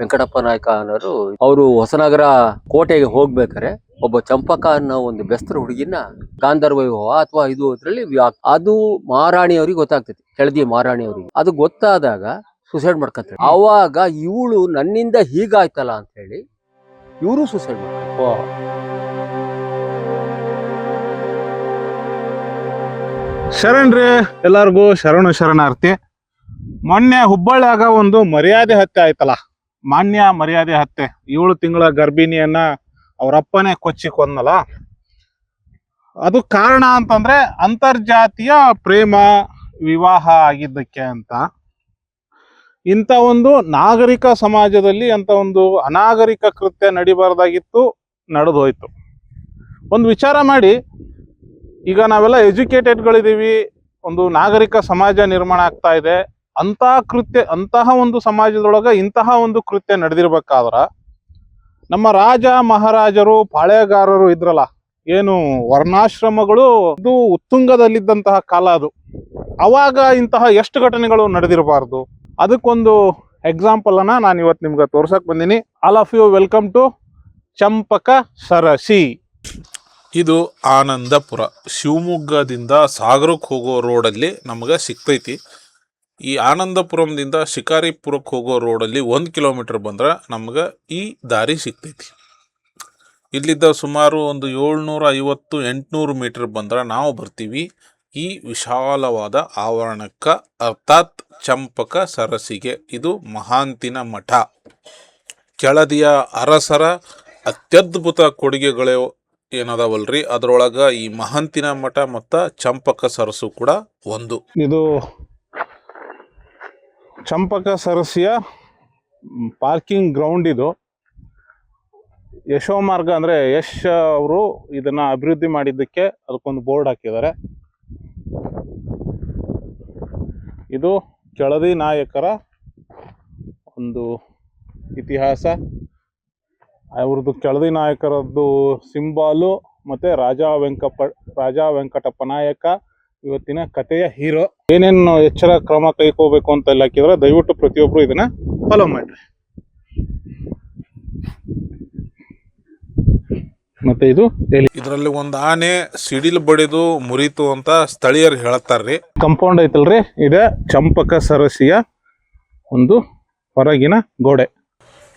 ವೆಂಕಟಪ್ಪ ನಾಯಕ ಅನ್ನೋರು ಅವರು ಹೊಸನಗರ ಕೋಟೆಗೆ ಹೋಗ್ಬೇಕಾರೆ ಒಬ್ಬ ಚಂಪಕ ಅನ್ನೋ ಒಂದು ಬೆಸ್ತರ ಹುಡುಗಿನ ಗಾಂಧರ್ವ ವಿವಾಹ ಅಥವಾ ಇದು ಅದ್ರಲ್ಲಿ ಅದು ಅದು ಮಹಾರಾಣಿಯವ್ರಿಗೆ ಗೊತ್ತಾಗ್ತೈತಿ, ಕೆಳದಿ ಮಹಾರಾಣಿಯವ್ರಿಗೆ ಅದು ಗೊತ್ತಾದಾಗ ಸುಸೈಡ್ ಮಾಡ್ಕೊತಾರೆ ಅವಾಗ ಇವಳು ನನ್ನಿಂದ ಹೀಗಾಯ್ತಲ್ಲ ಅಂತ ಹೇಳಿ ಇವರು ಸುಸೈಡ್ ಮಾಡ್ತಾರೆ. ಶರಣ್ರಿ ಎಲ್ಲರಿಗೂ ಶರಣು ಶರಣಾರ್ಥಿ. ಮೊನ್ನೆ ಹುಬ್ಬಳ್ಳಿಯಾಗ ಒಂದು ಮರ್ಯಾದೆ ಹತ್ಯೆ ಆಯ್ತಲ್ಲ. ಮಾನ್ಯ ಮರ್ಯಾದೆ ಹತ್ತೆ. ಏಳು ತಿಂಗಳ ಗರ್ಭಿಣಿಯನ್ನ ಅವರಪ್ಪನೇ ಕೊಚ್ಚಿ ಕೊಂದಲ್ಲ? ಅದು ಕಾರಣ ಅಂತಂದ್ರೆ ಅಂತರ್ಜಾತಿಯ ಪ್ರೇಮ ವಿವಾಹ ಆಗಿದ್ದಕ್ಕೆ ಅಂತ. ಇಂಥ ಒಂದು ನಾಗರಿಕ ಸಮಾಜದಲ್ಲಿ ಅಂತ ಒಂದು ಅನಾಗರಿಕ ಕೃತ್ಯ ನಡಿಬಾರ್ದಾಗಿತ್ತು, ನಡೆದೋಯ್ತು. ಒಂದು ವಿಚಾರ ಮಾಡಿ, ಈಗ ನಾವೆಲ್ಲ ಎಜುಕೇಟೆಡ್ಗಳಿದ್ದೀವಿ, ಒಂದು ನಾಗರಿಕ ಸಮಾಜ ನಿರ್ಮಾಣ ಆಗ್ತಾ ಇದೆ ಅಂತಹ ಕೃತ್ಯ, ಅಂತಹ ಒಂದು ಸಮಾಜದೊಳಗ ಇಂತಹ ಒಂದು ಕೃತ್ಯ ನಡೆದಿರ್ಬೇಕಾದ್ರ ನಮ್ಮ ರಾಜ ಮಹಾರಾಜರು ಪಾಳೆಗಾರರು ಇದ್ರಲ್ಲ, ಏನು ವರ್ಣಾಶ್ರಮಗಳು, ಇದು ಉತ್ತುಂಗದಲ್ಲಿದ್ದಂತಹ ಕಾಲ ಅದು. ಅವಾಗ ಇಂತಹ ಎಷ್ಟು ಘಟನೆಗಳು ನಡೆದಿರಬಾರ್ದು? ಅದಕ್ಕೊಂದು ಎಕ್ಸಾಂಪಲ್ ಅನ್ನ ನಾನು ಇವತ್ತು ನಿಮ್ಗೆ ತೋರ್ಸಕ್ ಬಂದೀನಿ. All of you welcome to Champaka Sarasi. ಇದು ಆನಂದಪುರ. ಶಿವಮೊಗ್ಗದಿಂದ ಸಾಗರಕ್ಕೆ ಹೋಗೋ ರೋಡಲ್ಲಿ ನಮಗೆ ಸಿಗ್ತೈತಿ. ಈ ಆನಂದಪುರಂದಿಂದ ಶಿಕಾರಿಪುರಕ್ಕೆ ಹೋಗೋ ರೋಡಲ್ಲಿ ಒಂದು ಕಿಲೋಮೀಟರ್ ಬಂದ್ರೆ ನಮ್ಗೆ ಈ ದಾರಿ ಸಿಗ್ತೈತಿ. ಇಲ್ಲಿದ್ದ ಸುಮಾರು ಒಂದು ಏಳ್ನೂರ ಐವತ್ತು ಎಂಟುನೂರು ಮೀಟರ್ ಬಂದ್ರೆ ನಾವು ಬರ್ತೀವಿ. ಈ ವಿಶಾಲವಾದ ಆವರಣಕ್ಕೆ ಅರ್ಥಾತ್ ಚಂಪಕ ಸರಸಿಗೆ. ಇದು ಮಹಾಂತಿನ ಮಠ. ಕೆಳದಿಯ ಅರಸರ ಅತ್ಯದ್ಭುತ ಕೊಡುಗೆಗಳು ಏನದಾವಲ್ರಿ? ಅದರೊಳಗ ಈ ಮಹಾಂತಿನ ಮಠ ಮತ್ತು ಚಂಪಕ ಸರಸು ಕೂಡ ಒಂದು. ಇದು ಚಂಪಕ ಸರಸಿಯ ಪಾರ್ಕಿಂಗ್ ಗ್ರೌಂಡ್ ಇದು. ಯಶೋ ಮಾರ್ಗ ಅಂದರೆ ಯಶ್ ಅವರು ಇದನ್ನು ಅಭಿವೃದ್ಧಿ ಮಾಡಿದ್ದಕ್ಕೆ ಅದಕ್ಕೊಂದು ಬೋರ್ಡ್ ಹಾಕಿದ್ದಾರೆ. ಇದು ಕೆಳದಿ ನಾಯಕರ ಒಂದು ಇತಿಹಾಸ. ಅವ್ರದ್ದು ಕೆಳದಿ ನಾಯಕರದ್ದು ಸಿಂಬಾಲು ಮತ್ತು ರಾಜ ವೆಂಕಪ್ಪ, ರಾಜ ವೆಂಕಟಪ್ಪ ನಾಯಕ ಇವತ್ತಿನ ಕಥೆಯ ಹೀರೋ ಏನೇನು ಎಚ್ಚರ ಕ್ರಮ ಕೈಕೋಬೇಕು ಅಂತ ಎಲ್ಲ ಹಾಕಿದ್ರೆ ದಯವಿಟ್ಟು ಪ್ರತಿಯೊಬ್ರು ಇದನ್ನ ಫಾಲೋ ಮಾಡ್ರಿ. ಮತ್ತೆ ಇದು ಇದರಲ್ಲಿ ಒಂದು ಆನೆ ಸಿಡಿಲ್ ಬಡಿದು ಮುರಿತು ಅಂತ ಸ್ಥಳೀಯರು ಹೇಳ್ತಾರ್ರಿ. ಕಂಪೌಂಡ್ ಐತಲ್ರಿ? ಇದೆ ಚಂಪಕ ಸರಸಿಯ ಒಂದು ಹೊರಗಿನ ಗೋಡೆ.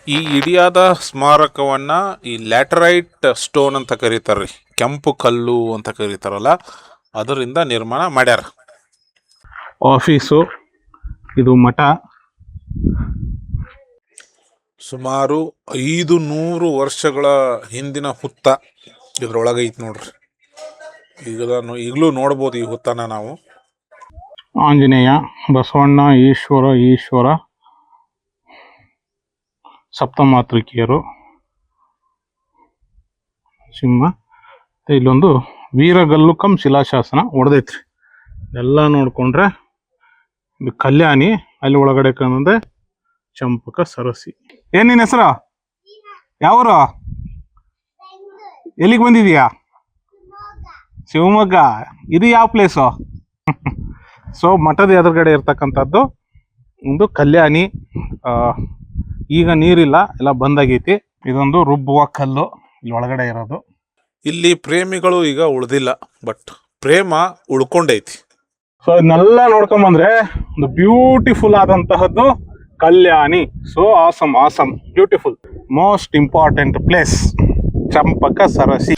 ಈ ಇಡಿಯಾದ ಸ್ಮಾರಕವನ್ನ ಈ ಲ್ಯಾಟರೈಟ್ ಸ್ಟೋನ್ ಅಂತ ಕರೀತಾರ್ರಿ. ಕೆಂಪು ಕಲ್ಲು ಅಂತ ಕರೀತಾರಲ್ಲ ಅದರಿಂದ ನಿರ್ಮಾಣ ಮಾಡ್ಯಾರ. ಆಫೀಸು ಇದು ಮಠ. ಸುಮಾರು ಐದು ನೂರು ವರ್ಷಗಳ ಹಿಂದಿನ ಹುತ್ತ ಇದ್ರೊಳಗೆ ಐತಿ ನೋಡ್ರಿ. ಈಗ ನಾನು ಈಗಲೂ ನೋಡ್ಬೋದು ಈ ಹುತ್ತನ ನಾವು. ಆಂಜನೇಯ ಬಸವಣ್ಣ ಈಶ್ವರ ಈಶ್ವರ ಸಪ್ತಮಾತೃಕಿಯರು ಸಿಂಹ ಇಲ್ಲೊಂದು ವೀರಗಲ್ಲು ಕಂ ಶಿಲಾಶಾಸನ ಒಡೆದೈತ್ರಿ. ಎಲ್ಲ ನೋಡಿಕೊಂಡ್ರೆ ಇದು ಕಲ್ಯಾಣಿ, ಅಲ್ಲಿ ಒಳಗಡೆ ಕಂದ್ರೆ ಚಂಪಕ ಸರಸಿ. ಏನ್ ನಿನ್ ಹೆಸರು? ಯಾವರು? ಎಲ್ಲಿಗೆ ಬಂದಿದೀಯಾ? ಶಿವಮೊಗ್ಗ. ಇದು ಯಾವ ಪ್ಲೇಸು ಸೊ ಮಠದ ಎದುರುಗಡೆ ಇರ್ತಕ್ಕಂಥದ್ದು ಒಂದು ಕಲ್ಯಾಣಿ ಈಗ ನೀರಿಲ್ಲ, ಎಲ್ಲ ಬಂದಾಗೈತಿ ಇದೊಂದು ರುಬ್ಬುವ ಕಲ್ಲು, ಇಲ್ಲಿ ಒಳಗಡೆ ಇರೋದು. ಇಲ್ಲಿ ಪ್ರೇಮಿಗಳು ಈಗ ಉಳ್ದಿಲ್ಲ ಬಟ್ ಪ್ರೇಮ ಉಳ್ಕೊಂಡೈತಿ. ಸೊ ಇದನ್ನೆಲ್ಲ ನೋಡ್ಕೊಂಬಂದ್ರೆ ಒಂದು ಬ್ಯೂಟಿಫುಲ್ ಆದಂತಹದ್ದು ಕಲ್ಯಾಣಿ. So awesome awesome beautiful most important place Champaka Sarasi.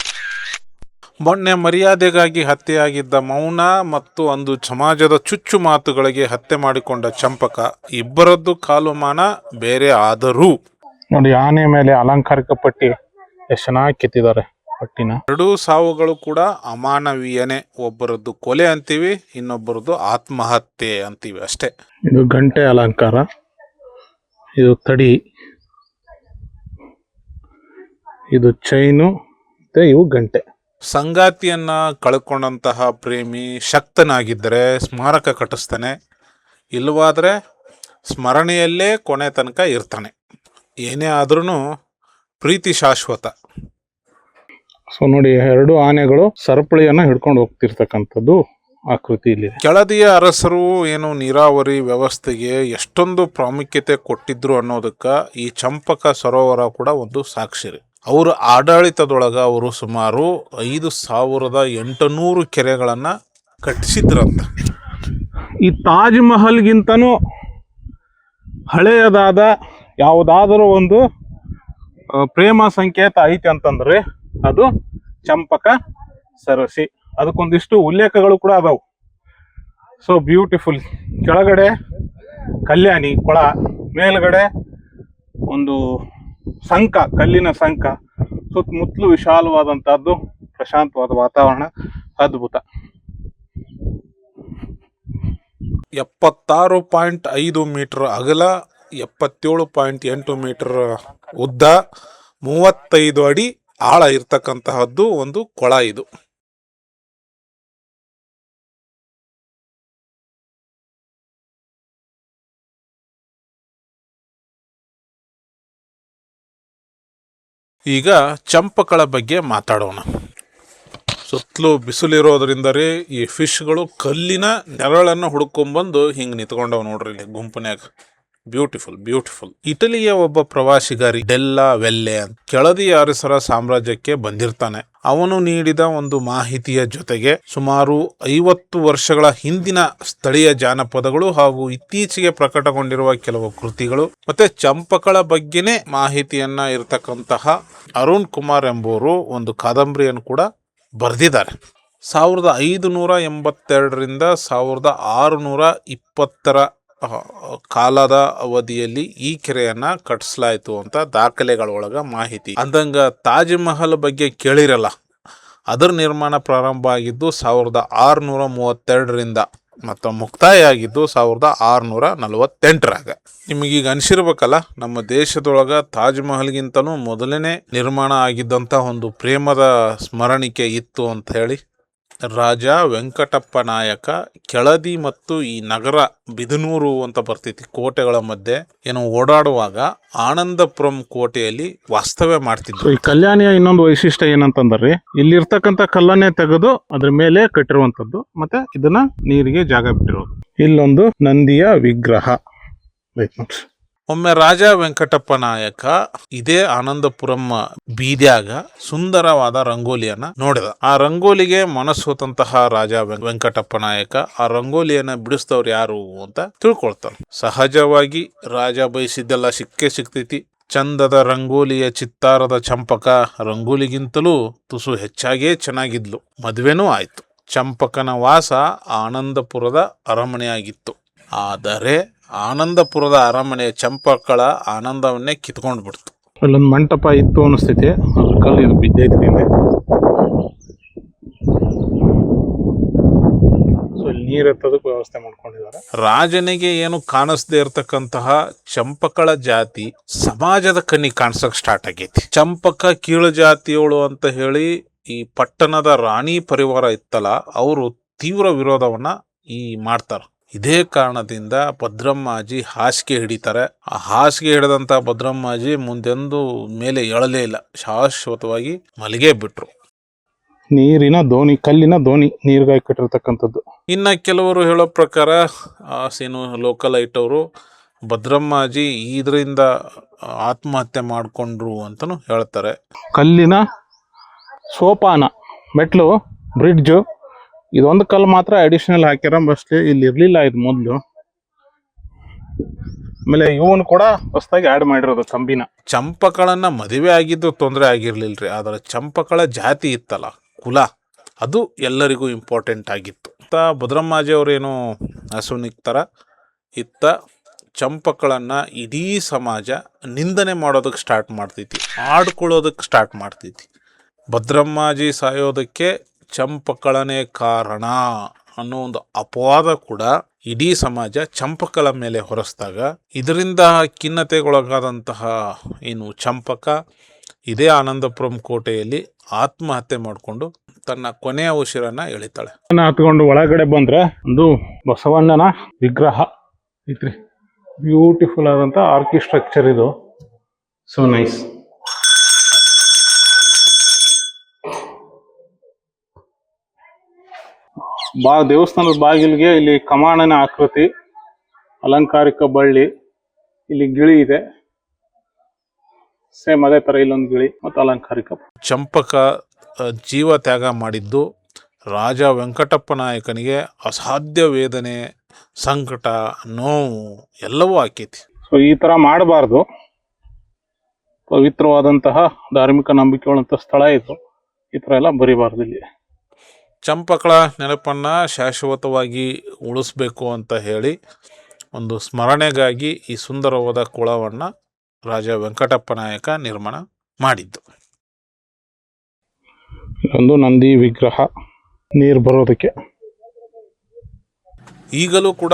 ಮೊನ್ನೆ ಮರ್ಯಾದೆಗಾಗಿ ಹತ್ಯೆಯಾಗಿದ್ದ ಮೌನ ಮತ್ತು ಒಂದು ಸಮಾಜದ ಚುಚ್ಚು ಮಾತುಗಳಿಗೆ ಹತ್ಯೆ ಮಾಡಿಕೊಂಡ ಚಂಪಕ ಇಬ್ಬರದ್ದು ಕಾಲುಮಾನ ಬೇರೆ ಆದರೂ. ನೋಡಿ ಆನೆ ಮೇಲೆ ಅಲಂಕಾರಿಕ ಪಟ್ಟಿ ಎಷ್ಟು ಚೆನ್ನಾಗಿ ಕೆತ್ತಿದ್ದಾರೆ ಪಟ್ಟಿನ ಎರಡೂ ಸಾವುಗಳು ಕೂಡ ಅಮಾನವೀಯನೇ. ಒಬ್ಬರದ್ದು ಕೊಲೆ ಅಂತೀವಿ ಇನ್ನೊಬ್ಬರದ್ದು ಆತ್ಮಹತ್ಯೆ ಅಂತೀವಿ ಅಷ್ಟೇ. ಇದು ಗಂಟೆ ಅಲಂಕಾರ ಇದು ತಡಿ ಇದು ಚೈನು ಮತ್ತೆ ಇವು ಗಂಟೆ. ಸಂಗಾತಿಯನ್ನ ಕಳ್ಕೊಂಡಂತಹ ಪ್ರೇಮಿ ಶಕ್ತನಾಗಿದ್ದರೆ ಸ್ಮಾರಕ ಕಟ್ಟಿಸ್ತಾನೆ ಇಲ್ಲವಾದ್ರೆ ಸ್ಮರಣೆಯಲ್ಲೇ ಕೊನೆ ತನಕ ಇರ್ತಾನೆ. ಏನೇ ಆದ್ರೂ ಪ್ರೀತಿ ಶಾಶ್ವತ. ಸೊ ನೋಡಿ ಎರಡು ಆನೆಗಳು ಸರಪಳಿಯನ್ನ ಹಿಡ್ಕೊಂಡು ಹೋಗ್ತಿರ್ತಕ್ಕಂಥದ್ದು ಆಕೃತಿ ಇಲ್ಲಿ ಕೆಳದಿಯ ಅರಸರು ಏನು ನೀರಾವರಿ ವ್ಯವಸ್ಥೆಗೆ ಎಷ್ಟೊಂದು ಪ್ರಾಮುಖ್ಯತೆ ಕೊಟ್ಟಿದ್ರು ಅನ್ನೋದಕ್ಕ ಈ ಚಂಪಕ ಸರೋವರ ಕೂಡ ಒಂದು ಸಾಕ್ಷಿ ಅವರ ಆಡಳಿತದೊಳಗೆ ಆಡಳಿತದೊಳಗ ಅವರು ಸುಮಾರು ಐದು ಸಾವಿರದ ಎಂಟುನೂರು ಕೆರೆಗಳನ್ನ ಕಟ್ಟಿಸಿದ್ರಂತ. ಈ ತಾಜ್ ಮಹಲ್ಗಿಂತನೂ ಹಳೆಯದಾದ ಯಾವುದಾದರೂ ಒಂದು ಪ್ರೇಮ ಸಂಕೇತ ಐತೆ ಅಂತಂದ್ರೆ ಅದು ಚಂಪಕ ಸರಸಿ. ಅದಕ್ಕೊಂದಿಷ್ಟು ಉಲ್ಲೇಖಗಳು ಕೂಡ ಅದಾವು. ಸೊ ಬ್ಯೂಟಿಫುಲ್ ಕೆಳಗಡೆ ಕಲ್ಯಾಣಿ, ಕೊಳ, ಮೇಲ್ಗಡೆ ಒಂದು ಸಂಕ, ಕಲ್ಲಿನ ಸಂಕ. ಸುತ್ತಮುತ್ತಲು ವಿಶಾಲವಾದಂತಹದ್ದು ಪ್ರಶಾಂತವಾದ ವಾತಾವರಣ, ಅದ್ಭುತ. ಎಪ್ಪತ್ತಾರು ಪಾಯಿಂಟ್ ಐದು ಮೀಟರ್ ಅಗಲ, ಎಪ್ಪತ್ತೇಳು ಪಾಯಿಂಟ್ ಎಂಟು ಮೀಟರ್ ಉದ್ದ, ಮೂವತ್ತೈದು ಅಡಿ ಆಳ ಇರ್ತಕ್ಕಂತಹದ್ದು ಒಂದು ಕೊಳ ಇದು. ಈಗ ಚಂಪಕಳ ಬಗ್ಗೆ ಮಾತಾಡೋಣ. ಸುತ್ತಲೂ ಬಿಸಿಲಿರೋದ್ರಿಂದ ರೀ ಈ ಫಿಶ್ಗಳು ಕಲ್ಲಿನ ನೆರಳನ್ನು ಹುಡ್ಕೊಂಬಂದು ಹಿಂಗೆ ನಿಂತ್ಕೊಂಡವ್ ನೋಡ್ರಿ ಇಲ್ಲಿ ಗುಂಪನ್ಯಾಗ. ಬ್ಯೂಟಿಫುಲ್ ಬ್ಯೂಟಿಫುಲ್ ಇಟಲಿಯ ಒಬ್ಬ ಪ್ರವಾಸಿಗಾರಿ ಡೆಲ್ಲಾ ವೆಲ್ಲೆ ಅಂತ ಕೆಳದಿ ಅರಸರ ಸಾಮ್ರಾಜ್ಯಕ್ಕೆ ಬಂದಿರ್ತಾನೆ. ಅವನು ನೀಡಿದ ಒಂದು ಮಾಹಿತಿಯ ಜೊತೆಗೆ ಸುಮಾರು ಐವತ್ತು ವರ್ಷಗಳ ಹಿಂದಿನ ಸ್ಥಳೀಯ ಜಾನಪದಗಳು ಹಾಗೂ ಇತ್ತೀಚೆಗೆ ಪ್ರಕಟಗೊಂಡಿರುವ ಕೆಲವು ಕೃತಿಗಳು ಮತ್ತೆ ಚಂಪಕಳ ಬಗ್ಗೆನೇ ಮಾಹಿತಿಯನ್ನ ಇರತಕ್ಕಂತಹ ಅರುಣ್ ಕುಮಾರ್ ಎಂಬುವರು ಒಂದು ಕಾದಂಬರಿಯನ್ನು ಕೂಡ ಬರೆದಿದ್ದಾರೆ. ಸಾವಿರದ ಐದು ನೂರ ಎಂಬತ್ತೆರಡರಿಂದ ಸಾವಿರದ ಆರುನೂರ ಇಪ್ಪತ್ತರ ಕಾಲದ ಅವಧಿಯಲ್ಲಿ ಈ ಕೆರೆಯನ್ನ ಕಟ್ಟಿಸಲಾಯಿತು ಅಂತ ದಾಖಲೆಗಳೊಳಗ ಮಾಹಿತಿ. ಅಂದಂಗ ತಾಜ್ ಮಹಲ್ ಬಗ್ಗೆ ಕೇಳಿರಲ್ಲ. ಅದರ ನಿರ್ಮಾಣ ಪ್ರಾರಂಭ ಆಗಿದ್ದು ಸಾವಿರದ ಆರುನೂರ ಮೂವತ್ತೆರಡರಿಂದ ಮತ್ತು ಮುಕ್ತಾಯ ಆಗಿದ್ದು ಸಾವಿರದ ಆರುನೂರ ನಲವತ್ತೆಂಟರಾಗ. ನಿಮಗೀಗ ಅನಿಸಿರ್ಬೇಕಲ್ಲ, ನಮ್ಮ ದೇಶದೊಳಗ ತಾಜ್ ಮಹಲ್ಗಿಂತನೂ ಮೊದಲನೇ ನಿರ್ಮಾಣ ಆಗಿದ್ದಂಥ ಒಂದು ಪ್ರೇಮದ ಸ್ಮರಣಿಕೆ ಇತ್ತು ಅಂತ ಹೇಳಿ. ರಾಜ ವೆಂಕಟಪ್ಪ ನಾಯಕ ಕೆಳದಿ ಮತ್ತು ಈ ನಗರ ಬಿದನೂರು ಅಂತ ಬರ್ತೈತಿ ಕೋಟೆಗಳ ಮಧ್ಯೆ ಏನು ಓಡಾಡುವಾಗ ಆನಂದಪುರಂ ಕೋಟೆಯಲ್ಲಿ ವಾಸ್ತವ್ಯ ಮಾಡ್ತಿದ್ರು. ಈ ಕಲ್ಯಾಣಿಯ ಇನ್ನೊಂದು ವೈಶಿಷ್ಟ್ಯ ಏನಂತಂದ್ರಿ, ಇಲ್ಲಿರ್ತಕ್ಕಂಥ ಕಲ್ಲನೆ ತೆಗೆದು ಅದ್ರ ಮೇಲೆ ಕಟ್ಟಿರುವಂತದ್ದು ಮತ್ತೆ ಇದನ್ನ ನೀರಿಗೆ ಜಾಗ ಬಿಟ್ಟಿರೋದು. ಇಲ್ಲೊಂದು ನಂದಿಯ ವಿಗ್ರಹ. ನೋಡ್ರಿ. ಒಮ್ಮೆ ರಾಜ ವೆಂಕಟಪ್ಪ ನಾಯಕ ಇದೇ ಆನಂದಪುರಂ ಬೀದ್ಯಾಗ ಸುಂದರವಾದ ರಂಗೋಲಿಯನ್ನ ನೋಡಿದ. ಆ ರಂಗೋಲಿಗೆ ಮನಸ್ಸೋತಂತಹ ರಾಜ ವೆಂಕಟಪ್ಪ ನಾಯಕ ಆ ರಂಗೋಲಿಯನ್ನ ಬಿಡಿಸ್ತವ್ರು ಯಾರು ಅಂತ ತಿಳ್ಕೊಳ್ತಾನೆ. ಸಹಜವಾಗಿ ರಾಜ ಬಯಸಿದ್ದೆಲ್ಲ ಸಿಕ್ಕೇ ಸಿಕ್ತೈತಿ ಚಂದದ ರಂಗೋಲಿಯ ಚಿತ್ತಾರದ ಚಂಪಕ ರಂಗೋಲಿಗಿಂತಲೂ ತುಸು ಹೆಚ್ಚಾಗೇ ಚೆನ್ನಾಗಿದ್ಲು. ಮದುವೆನೂ ಆಯ್ತು. ಚಂಪಕನ ವಾಸ ಆನಂದಪುರದ ಅರಮನೆಯಾಗಿತ್ತು. ಆದರೆ ಆನಂದಪುರದ ಅರಮನೆಯ ಚಂಪಕಳ ಆನಂದವನ್ನೇ ಕಿತ್ಕೊಂಡು ಬಿಡ್ತು. ಅಲ್ಲೊಂದು ಮಂಟಪ ಇತ್ತು ಅನಿಸ್ತೈತಿ ಅದ್ರ ಕಲ್ಲು ಇದು ಬಿದ್ದೈತಿ ಇಲ್ಲಿ ನೀರ್ ಎತ್ತೋದಕ್ಕೆ ವ್ಯವಸ್ಥೆ ಮಾಡ್ಕೊಂಡಿದ್ದಾರೆ. ರಾಜನಿಗೆ ಏನು ಕಾಣಿಸ್ದೇ ಇರತಕ್ಕಂತಹ ಚಂಪಕಳ ಜಾತಿ ಸಮಾಜದ ಕಣ್ಣಿಗೆ ಕಾಣಿಸಕ್ ಸ್ಟಾರ್ಟ್ ಆಗೈತಿ. ಚಂಪಕ ಕೀಳು ಜಾತಿಯವಳು ಅಂತ ಹೇಳಿ ಈ ಪಟ್ಟಣದ ರಾಣಿ ಪರಿವಾರ ಇತ್ತಲ್ಲ ಅವರು ತೀವ್ರ ವಿರೋಧವನ್ನ ಈ ಮಾಡ್ತಾರ. ಇದೇ ಕಾರಣದಿಂದ ಭದ್ರಮ್ಮಾಜಿ ಹಾಸಿಗೆ ಹಿಡಿತಾರೆ. ಆ ಹಾಸಿಗೆ ಹಿಡಿದಂತ ಭದ್ರಮ್ಮಾಜಿ ಮುಂದೆಂದು ಮೇಲೆ ಏಳಲೇ ಇಲ್ಲ. ಶಾಶ್ವತವಾಗಿ ಮಲಗೇ ಬಿಟ್ರು. ನೀರಿನ ದೋಣಿ ಕಲ್ಲಿನ ದೋಣಿ ನೀರಿಗಾಗಿ ಕಟ್ಟಿರ್ತಕ್ಕಂಥದ್ದು. ಇನ್ನ ಕೆಲವರು ಹೇಳೋ ಪ್ರಕಾರ ಆ, ಏನು ಲೋಕಲ್ ಐಟವರು ಭದ್ರಮ್ಮಾಜಿ ಇದರಿಂದ ಆತ್ಮಹತ್ಯೆ ಮಾಡಿಕೊಂಡ್ರು ಅಂತಲೂ ಹೇಳ್ತಾರೆ. ಕಲ್ಲಿನ ಸೋಪಾನ ಮೆಟ್ಲು ಬ್ರಿಡ್ಜ್ ಇದೊಂದು ಕಲ್ಲು ಮಾತ್ರ ಅಡಿಷನಲ್ ಹಾಕ್ಯಾರ ಮೋಸ್ಟ್ಲಿ ಇಲ್ಲಿ ಇರಲಿಲ್ಲ ಇದು ಮೊದಲು. ಆಮೇಲೆ ಇವನ್ ಕೂಡ ಹೊಸದಾಗಿ ಆಡ್ ಮಾಡಿರೋದು ಕಂಬಿನ ಚಂಪಕಳನ್ನ ಮದುವೆ ಆಗಿದ್ದು ತೊಂದರೆ ಆಗಿರ್ಲಿಲ್ಲ ರೀ ಆದರೆ ಚಂಪಕಳ ಜಾತಿ ಇತ್ತಲ್ಲ, ಕುಲ, ಅದು ಎಲ್ಲರಿಗೂ ಇಂಪಾರ್ಟೆಂಟ್ ಆಗಿತ್ತು. ಇತ್ತ ಭದ್ರಮ್ಮಾಜಿ ಅವರೇನು ಹಸುನಿಕ್ತಾರ ಇತ್ತ ಚಂಪಕಳನ್ನ ಇಡೀ ಸಮಾಜ ನಿಂದನೆ ಮಾಡೋದಕ್ಕೆ ಸ್ಟಾರ್ಟ್ ಮಾಡ್ತೈತಿ ಆಡ್ಕೊಳ್ಳೋದಕ್ಕೆ ಸ್ಟಾರ್ಟ್ ಮಾಡ್ತೈತಿ. ಭದ್ರಮ್ಮಾಜಿ ಸಾಯೋದಕ್ಕೆ ಚಂಪಕಳನೇ ಕಾರಣ ಅನ್ನೋ ಒಂದು ಅಪವಾದ ಕೂಡ ಇಡೀ ಸಮಾಜ ಚಂಪಕಳ ಮೇಲೆ ಹೊರಸ್ದಾಗ ಇದರಿಂದ ಖಿನ್ನತೆಗೊಳಗಾದಂತಹ ಏನು ಚಂಪಕ ಇದೇ ಆನಂದಪುರಂ ಕೋಟೆಯಲ್ಲಿ ಆತ್ಮಹತ್ಯೆ ಮಾಡಿಕೊಂಡು ತನ್ನ ಕೊನೆಯ ಉಸಿರನ್ನ ಎಳಿತಾಳೆ. ಹತ್ಕೊಂಡು ಒಳಗಡೆ ಬಂದ್ರೆ ಒಂದು ಬಸವಣ್ಣನ ವಿಗ್ರಹ ಐತ್ರಿ. ಬ್ಯೂಟಿಫುಲ್ ಆದಂತ ಆರ್ಕಿಸ್ಟ್ರಕ್ಚರ್ ಇದು. ಸೊ ನೈಸ್ ಬಾ ದೇವಸ್ಥಾನದ ಬಾಗಿಲಿಗೆ ಇಲ್ಲಿ ಕಮಾಣನ ಆಕೃತಿ ಅಲಂಕಾರಿಕ ಬಳ್ಳಿ ಇಲ್ಲಿ ಗಿಳಿ ಇದೆ. ಸೇಮ್ ಅದೇ ತರ ಇಲ್ಲೊಂದು ಗಿಳಿ ಮತ್ತು ಅಲಂಕಾರಿಕ ಚಂಪಕ ಜೀವ ತ್ಯಾಗ ಮಾಡಿದ್ದು ರಾಜ ವೆಂಕಟಪ್ಪ ನಾಯಕನಿಗೆ ಅಸಾಧ್ಯ ವೇದನೆ ಸಂಕಟ ನೋವು ಎಲ್ಲವೂ ಆಕೈತಿ. ಸೊ ಈ ತರ ಮಾಡಬಾರ್ದು. ಪವಿತ್ರವಾದಂತಹ ಧಾರ್ಮಿಕ ನಂಬಿಕೆಗಳಂತ ಸ್ಥಳ ಇದು. ಈ ತರ ಎಲ್ಲ ಬರಿಬಾರ್ದು ಇಲ್ಲಿ. ಚಂಪಕಳ ನೆನಪನ್ನು ಶಾಶ್ವತವಾಗಿ ಉಳಿಸ್ಬೇಕು ಅಂತ ಹೇಳಿ ಒಂದು ಸ್ಮರಣೆಗಾಗಿ ಈ ಸುಂದರವಾದ ಕೊಳವನ್ನು ರಾಜ ವೆಂಕಟಪ್ಪ ನಾಯಕ ನಿರ್ಮಾಣ ಮಾಡಿದ್ದು. ಒಂದು ನಂದಿ ವಿಗ್ರಹ ನೀರು ಬರೋದಕ್ಕೆ. ಈಗಲೂ ಕೂಡ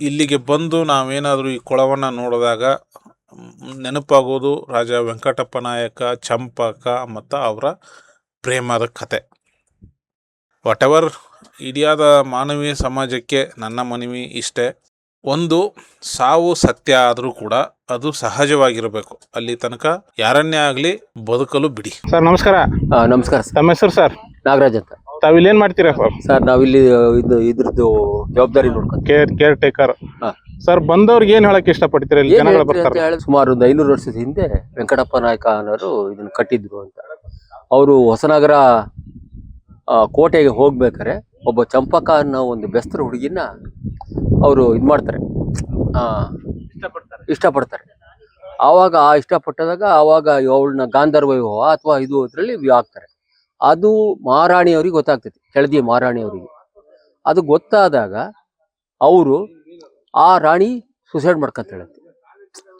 ಇಲ್ಲಿಗೆ ಬಂದು ನಾವೇನಾದರೂ ಈ ಕೊಳವನ್ನು ನೋಡಿದಾಗ ನೆನಪಾಗೋದು ರಾಜ ವೆಂಕಟಪ್ಪ ನಾಯಕ ಚಂಪಕ ಮತ್ತು ಅವರ ಪ್ರೇಮದ ಕತೆ. ವಾಟ್ ಎವರ್ ಇಡಿಯಾದ ಮಾನವೀಯ ಸಮಾಜಕ್ಕೆ ನನ್ನ ಮನವಿ ಇಷ್ಟೇ. ಒಂದು ಸಾವು ಸತ್ಯ ಆದರೂ ಕೂಡ ಅದು ಸಹಜವಾಗಿರಬೇಕು. ಅಲ್ಲಿ ತನಕ ಯಾರನ್ನೇ ಆಗಲಿ ಬದುಕಲು ಬಿಡಿ. ಸರ್ ನಮಸ್ಕಾರ. ಆ, ನಮಸ್ಕಾರ ಸರ್. ತಮ್ಮ ಹೆಸರು ಸರ್? ನಾಗರಾಜ್ ಅಂತ. ತಾವಿಲ್ಲಿ ಏನ್ ಮಾಡ್ತೀರಾ ಸರ್? ಸರ್ ನಾವಿಲ್ಲಿ ಇದು ಇದ್ರದ್ದು ಜವಾಬ್ದಾರಿ ನೋಡ್ಕೊಂಡು. ಕೇರ್ ಕೇರ್ ಟೇಕರ್ ಹಾ. ಸರ್ ಬಂದವ್ರಿಗೆ ಏನ್ ಹೇಳಕ್ ಇಷ್ಟಪಡ್ತೀರಾ ಇಲ್ಲಿ ಏನ್ ಜನಗಳು ಹೇಳ್ತೀರಿ ಅಂತ ಬರ್ತಾರೆ ಹೇಳಿದ್ರೆ ಸುಮಾರು ಒಂದು ಐನೂರು ವರ್ಷದ ಹಿಂದೆ ವೆಂಕಟಪ್ಪ ನಾಯಕ ಅನ್ನೋರು ಇದನ್ನ ಕಟ್ಟಿದ್ರು ಅಂತ. ಅವರು ಹೊಸನಗರ ಕೋಟೆಗೆ ಹೋಗ್ಬೇಕಾರೆ ಒಬ್ಬ ಚಂಪಕ ಅನ್ನೋ ಒಂದು ಬೆಸ್ತರ ಹುಡುಗಿನ ಅವರು ಇದು ಮಾಡ್ತಾರೆ. ಆ, ಇಷ್ಟಪಡ್ತಾರೆ. ಆವಾಗ ಆ ಇಷ್ಟಪಟ್ಟದಾಗ ಆವಾಗ ಅವಳನ್ನ ಗಾಂಧರ್ವ ವಿವಾಹ ಅಥವಾ ಇದು ಅದರಲ್ಲಿ ಆಗ್ತಾರೆ. ಅದು ಮಹಾರಾಣಿಯವ್ರಿಗೆ ಗೊತ್ತಾಗ್ತೈತಿ ಕೆಳದಿ ಮಹಾರಾಣಿಯವರಿಗೆ. ಅದು ಗೊತ್ತಾದಾಗ ಅವರು ಆ ರಾಣಿ ಸುಸೈಡ್ ಮಾಡ್ಕೊಂತಾಳಂತೆ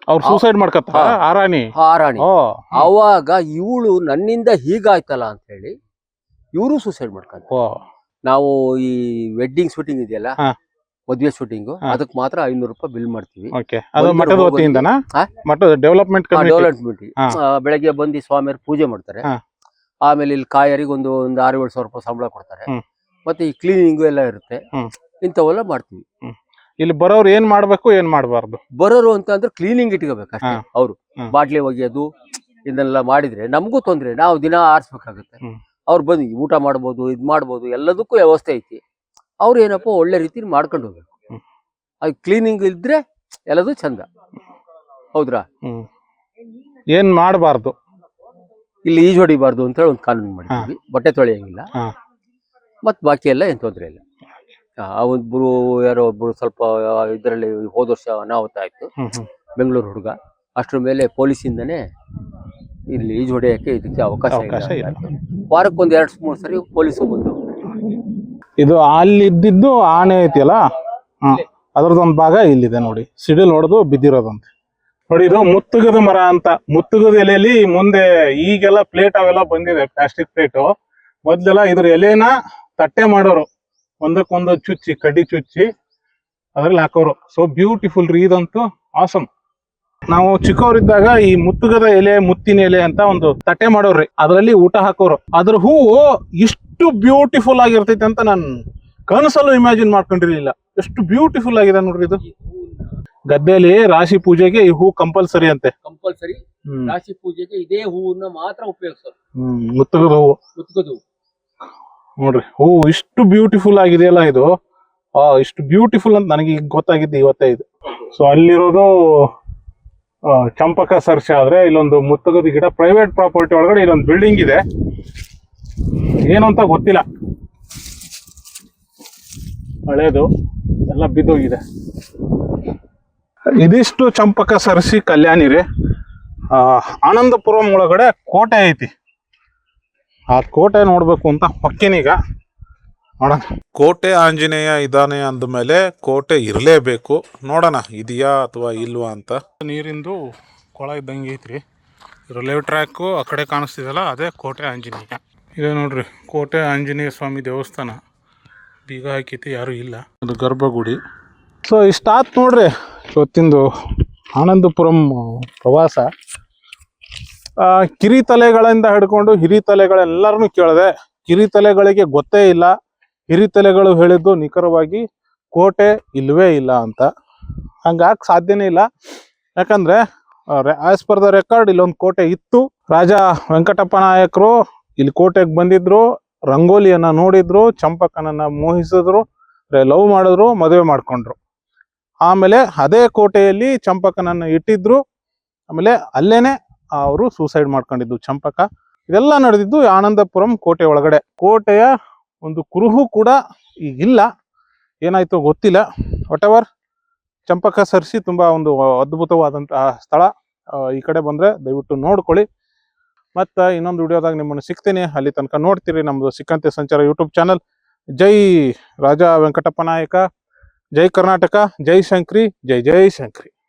ಅವ್ರು ಸೂಸೈಡ್ ಮಾಡ್ಕತ್ತ? ಆ ರಾಣಿ? ಆ ರಾಣಿ. ಓ. ಅವಾಗ ಇವಳು ನನ್ನಿಂದ ಹೀಗಾಯ್ತಲ್ಲ ಅಂತ ಹೇಳಿ ಇವರು ಸೂಸೈಡ್ ಮಾಡ್ಕೊಂತ ಓ ನಾವು ಈ ವೆಡ್ಡಿಂಗ್ ಶೂಟಿಂಗ್ ಇದೆಯಲ್ಲ ಮದುವೆ ಮದ್ವೆ ಶೂಟಿಂಗ್ ಹಾ. ಅದಕ್ಕೆ ಮಾತ್ರ ಐನೂರು ರೂಪಾಯಿ ಬಿಲ್ ಮಾಡ್ತೀವಿ ಓಕೆ ಅದು ಒಂದು ಮಠದ ಹೋಗೋದು. ವತಿಯಿಂದನಾ ಹಾ? ಮಠದ ಡೆವಲಪ್ಮೆಂಟ್ ಕಮಿಟಿ ಡೆವಲಪ್ಮೆಂಟ್ ಹಾ. ಬೆಳಗ್ಗೆ ಬಂದು ಸ್ವಾಮಿಯವ್ರ ಪೂಜೆ ಮಾಡ್ತಾರೆ ಹಾ. ಆಮೇಲೆ ಇಲ್ಲಿ ಕಾಯರಿಗೆ ಒಂದು ಒಂದು ಆರು ಏಳು ಸಾವಿರ ರೂಪಾಯಿ ಸಂಬಳ ಕೊಡ್ತಾರೆ ಹ್ಮ್. ಮತ್ತೆ ಈ ಕ್ಲೀನಿಂಗು ಎಲ್ಲ ಇರುತ್ತೆ ಹ್ಮ್. ಇಂಥವೆಲ್ಲ ಮಾಡ್ತೀವಿ ಇಲ್ಲಿ ಬರೋರು ಏನ್ ಮಾಡ್ಬೇಕು ಏನ್ ಮಾಡಬಾರ್ದು ಬರೋರು ಅಂತ ಅಂದ್ರೆ ಕ್ಲೀನಿಂಗ್ ಇಟ್ಕೋಬೇಕು ಅಷ್ಟೇ ಹಾ. ಅವರು ಹ್ಮ್. ಬಾಟ್ಲಿ ಒಗೆಯೋದು ಇದನ್ನೆಲ್ಲ ಮಾಡಿದ್ರೆ ನಮಗೂ ತೊಂದ್ರೆ ನಾವು ದಿನ ಆರಿಸ್ಬೇಕಾಗುತ್ತೆ ಹ್ಮ್. ಅವ್ರು ಬಂದು ಊಟ ಮಾಡ್ಬೋದು ಇದು ಮಾಡ್ಬೋದು ಎಲ್ಲದಕ್ಕೂ ವ್ಯವಸ್ಥೆ ಐತಿ. ಅವ್ರು ಏನಪ್ಪ ಒಳ್ಳೆ ರೀತಿ ಮಾಡ್ಕೊಂಡು ಹೋಗ್ಬೇಕು. ಅದು ಕ್ಲೀನಿಂಗ್ ಇದ್ರೆ ಎಲ್ಲದೂ ಚಂದ. ಹೌದ್ರಾ? ಏನ್ ಮಾಡಬಾರ್ದು? ಇಲ್ಲಿ ಈಜು ಹೊಡಿಬಾರ್ದು ಅಂತ ಹೇಳಿ ಒಂದು ಕಾನೂನು ಮಾಡಿದ್ವಿ ಬಟ್ಟೆ ತೊಳೆಯಂಗಿಲ್ಲ. ಮತ್ತೆ ಮತ್ ಬಾಕಿ ಎಲ್ಲ ಏನ್ ತೊಂದರೆ ಇಲ್ಲ. ಒಬ್ರು ಯಾರೋ ಒಬ್ರು ಸ್ವಲ್ಪ ಇದರಲ್ಲಿ ಹೋದ ವರ್ಷ ಅನಾಹುತ ಆಯ್ತು. ಬೆಂಗಳೂರು ಹುಡುಗ. ಅಷ್ಟರ ಮೇಲೆ ಪೊಲೀಸಿಂದನೇ ಇಲ್ಲಿ ಈಜು ಹೊಡೆಯಕ್ಕೆ ಇದಕ್ಕೆ ಅವಕಾಶ ಅವಕಾಶ ಇಲ್ಲ. ಇಲ್ಲ. ಅಂತ. ವಾರಕ್ಕೆ ಒಂದ್ ಎರಡ್ ಮೂರು ಸರಿ ಪೊಲೀಸು ಬಂದು. ಇದು ಅಲ್ಲಿ ಇದ್ದಿದ್ದು ಆನೆ ಐತಿಯಲ್ಲ? ಹಾ ಅದ್ರದೊಂದು ಭಾಗ ಇಲ್ಲಿದೆ ನೋಡಿ. ಸಿಡಿಲ್ ಹೊಡೆದು ಬಿದ್ದಿರೋದಂತೆ. ನೋಡಿ ಇದು ಮುತ್ತುಗದ ಮರ ಅಂತ. ಮುತ್ತುಗದ ಎಲೆಯಲ್ಲಿ ಮುಂದೆ ಈಗೆಲ್ಲ ಪ್ಲೇಟ್ ಅವೆಲ್ಲ ಬಂದಿದೆ ಪ್ಲಾಸ್ಟಿಕ್ ಪ್ಲೇಟ್ ಮೊದ್ಲೆಲ್ಲ ಇದ್ರ ಎಲೆನ ತಟ್ಟೆ ಮಾಡೋರು. ಒಂದಕ್ಕೊಂದು ಚುಚ್ಚಿ ಕಡ್ಡಿ ಚುಚ್ಚಿ ಅದ್ರಲ್ಲಿ ಹಾಕೋರು. ಸೊ ಬ್ಯೂಟಿಫುಲ್ ರೀ ಇದಂತೂ ಆಸಮ್ ನಾವು ಚಿಕ್ಕವರಿದ್ದಾಗ ಈ ಮುತ್ತುಗದ ಎಲೆ ಮುತ್ತಿನ ಎಲೆ ಅಂತ ಒಂದು ತಟ್ಟೆ ಮಾಡೋರ್ರಿ. ಅದರಲ್ಲಿ ಊಟ ಹಾಕೋರು. ಅದ್ರ ಹೂವು ಇಷ್ಟು ಬ್ಯೂಟಿಫುಲ್ ಆಗಿರ್ತೈತೆ ಅಂತ ನಾನು ಕನಸಲ್ಲೂ ಇಮ್ಯಾಜಿನ್ ಮಾಡ್ಕೊಂಡಿರ್ಲಿಲ್ಲ. ಎಷ್ಟು ಬ್ಯೂಟಿಫುಲ್ ಆಗಿದೆ ನೋಡ್ರಿ ಇದು. ಗದ್ದೆಯಲ್ಲಿ ರಾಶಿ ಪೂಜೆಗೆ ಈ ಹೂ ಕಂಪಲ್ಸರಿ ಅಂತೆ. ಕಂಪಲ್ಸರಿ ರಾಶಿ ಪೂಜೆಗೆ ಇದೇ ಹೂವನ್ನ ಮಾತ್ರ ಉಪಯೋಗಿಸೋದು ಹ್ಮ್ ಮುತ್ತುಗದ ಹೂವು. ನೋಡ್ರಿ ಹೂವು ಇಷ್ಟು ಬ್ಯೂಟಿಫುಲ್ ಆಗಿದೆಯಲ್ಲ ಇದು. ಆ ಇಷ್ಟು ಬ್ಯೂಟಿಫುಲ್ ಅಂತ ನನಗೆ ಗೊತ್ತಾಗಿದ್ದು ಇವತ್ತೇ ಇದು. ಸೊ ಅಲ್ಲಿರೋದು ಚಂಪಕ ಸರ್ಷ ಆದ್ರೆ ಇಲ್ಲೊಂದು ಮುತ್ತಗದ ಗಿಡ ಪ್ರೈವೇಟ್ ಪ್ರಾಪರ್ಟಿ ಒಳಗಡೆ ಇಲ್ಲೊಂದು ಬಿಲ್ಡಿಂಗ್ ಇದೆ. ಏನು ಅಂತ ಗೊತ್ತಿಲ್ಲ. ಹಳೇದು, ಎಲ್ಲ ಬಿದ್ದೋಗಿದೆ. ಇದಿಷ್ಟು ಚಂಪಕ ಸರಸಿ ಕಲ್ಯಾಣಿ ರೀ ಆನಂದಪುರಂ ಒಳಗಡೆ ಕೋಟೆ ಐತಿ. ಆ ಕೋಟೆ ನೋಡಬೇಕು ಅಂತ ಹೊಕ್ಕೇನೀಗ ನೋಡೋಣ. ಕೋಟೆ ಆಂಜನೇಯ ಇದ್ದಾನೆ ಅಂದಮೇಲೆ ಕೋಟೆ ಇರಲೇಬೇಕು. ನೋಡೋಣ ಇದೆಯಾ ಅಥವಾ ಇಲ್ವಾ ಅಂತ. ನೀರಿಂದು ಕೊಳ ಇದ್ದಂಗೆ ಐತ್ರಿ. ರೈಲ್ವೆ ಟ್ರ್ಯಾಕು ಆ ಕಡೆ ಕಾಣಿಸ್ತಿದಲ್ಲ ಅದೇ ಕೋಟೆ ಆಂಜನೇಯ. ಇದೆ ನೋಡ್ರಿ ಕೋಟೆ ಆಂಜನೇಯ ಸ್ವಾಮಿ ದೇವಸ್ಥಾನ. ಬೀಗ ಹಾಕೈತಿ ಯಾರು ಇಲ್ಲ. ಅದು ಗರ್ಭಗುಡಿ. ಸೊ ಇಷ್ಟಾತ್ ನೋಡ್ರಿ ಇವತ್ತಿಂದು ಆನಂದಪುರಂ ಪ್ರವಾಸ. ಆ, ಕಿರಿತಲೆಗಳಿಂದ ಹಿಡ್ಕೊಂಡು ಹಿರಿತಲೆಗಳೆಲ್ಲರನ್ನೂ ಕೇಳಿದೆ. ಕಿರಿತಲೆಗಳಿಗೆ ಗೊತ್ತೇ ಇಲ್ಲ. ಹಿರಿತಲೆಗಳು ಹೇಳಿದ್ದು ನಿಖರವಾಗಿ ಕೋಟೆ ಇಲ್ಲವೇ ಇಲ್ಲ ಅಂತ. ಹಂಗಾಕ್ ಸಾಧ್ಯನೇ ಇಲ್ಲ. ಯಾಕಂದ್ರೆ ಆಸ್ ಪರ್ ದ ರೆಕಾರ್ಡ್ ಇಲ್ಲೊಂದು ಕೋಟೆ ಇತ್ತು. ರಾಜ ವೆಂಕಟಪ್ಪ ನಾಯಕರು ಇಲ್ಲಿ ಕೋಟೆಗೆ ಬಂದಿದ್ರು, ರಂಗೋಲಿಯನ್ನ ನೋಡಿದ್ರು, ಚಂಪಕನನ್ನ ಮೋಹಿಸಿದ್ರು ಲವ್ ಮಾಡಿದ್ರು, ಮದುವೆ ಮಾಡ್ಕೊಂಡ್ರು. ಆಮೇಲೆ ಅದೇ ಕೋಟೆಯಲ್ಲಿ ಚಂಪಕನನ್ನ ಇಟ್ಟಿದ್ರು. ಆಮೇಲೆ ಅಲ್ಲೇನೆ ಅವರು ಸೂಸೈಡ್ ಮಾಡ್ಕೊಂಡಿದ್ದು ಚಂಪಕ. ಇದೆಲ್ಲ ನಡೆದಿದ್ದು ಆನಂದಪುರಂ ಕೋಟೆ ಒಳಗಡೆ. ಕೋಟೆಯ ಒಂದು ಕುರುಹು ಕೂಡ ಈಗಿಲ್ಲ. ಏನಾಯಿತು ಗೊತ್ತಿಲ್ಲ. ವಾಟ್ ಎವರ್ ಚಂಪಕ ಸರ್ಸಿ ತುಂಬ ಒಂದು ಅದ್ಭುತವಾದಂತಹ ಸ್ಥಳ ಈ ಕಡೆ ಬಂದರೆ ದಯವಿಟ್ಟು ನೋಡ್ಕೊಳ್ಳಿ. ಮತ್ತು ಇನ್ನೊಂದು ವಿಡಿಯೋದಾಗ ನಿಮ್ಮನ್ನು ಸಿಗ್ತೀನಿ. ಅಲ್ಲಿ ತನಕ ನೋಡ್ತೀರಿ ನಮ್ಮದು ಸಿಕ್ಕಂತೆ ಸಂಚಾರ ಯೂಟ್ಯೂಬ್ ಚಾನಲ್. ಜೈ ರಾಜಾ ವೆಂಕಟಪ್ಪ ನಾಯಕ, ಜೈ ಕರ್ನಾಟಕ, ಜೈ ಶಂಕ್ರಿ, ಜೈ ಜೈ ಶಂಕ್ರಿ.